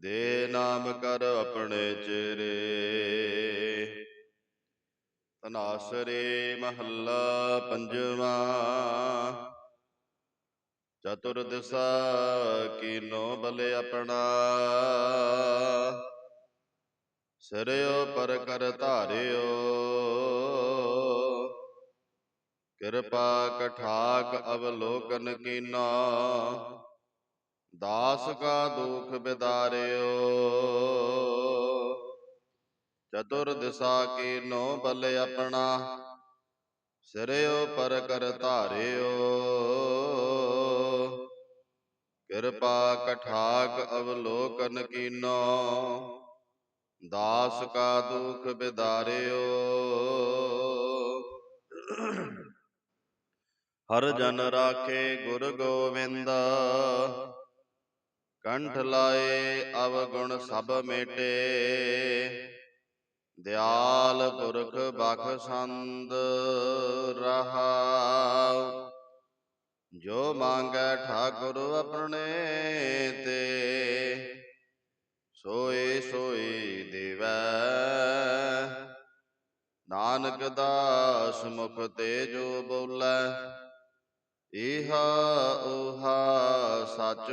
ਦੇ ਨਾਮ ਕਰ ਆਪਣੇ ਚਿਰੇ ਤਨਾਸਰੇ ਮਹੱਲਾ ਪੰਜਵਾ। ਚਤੁਰ ਦਿਸਾ ਕੀਨੋ ਬਲੇ ਆਪਣਾ। ਸਿਰਿਓ ਪਰ ਕਰ ਧਾਰਿਓ। ਕਿਰਪਾ ਕਠਾਕ ਅਵਲੋਕਨ ਕੀਨਾ। ਦਾਸ ਕਾ ਦੁਖ ਬਿਦਾਰਿਓ। ਚਤੁਰ ਦਿਸਾ ਕੀਨੋ ਬਲ ਆਪਣਾ, ਸਿਰਿਓ ਪਰ ਕਰ ਧਾਰਿਓ। ਕਿਰਪਾ ਕਠਾਕ ਅਵਲੋਕਨ ਕੀਨੋ, ਦਾਸ ਕਾ ਦੁਖ ਬਿਦਾਰਿਓ। ਹਰ ਜਨ ਰਾਖੇ ਗੁਰ ਗੋਵਿੰਦ ਕੰਠ ਲਾਏ ਅਵਗੁਣ ਸਭ ਮੇਟੇ। ਦਿਆਲ ਪੁਰਖ ਬਖਸ਼ੰਦ ਰਹਾਉ। ਜੋ ਮੰਗੈ ਠਾਕੁਰ ਆਪਣੇ ਤੇ, ਸੋਏ ਸੋਏ ਦੇਵੈ। ਨਾਨਕ ਦਾਸ ਮੁਖ ਤੇ ਜੋ ਬੋਲੇ, ਇਹਾ ਉਹਾ ਸਚ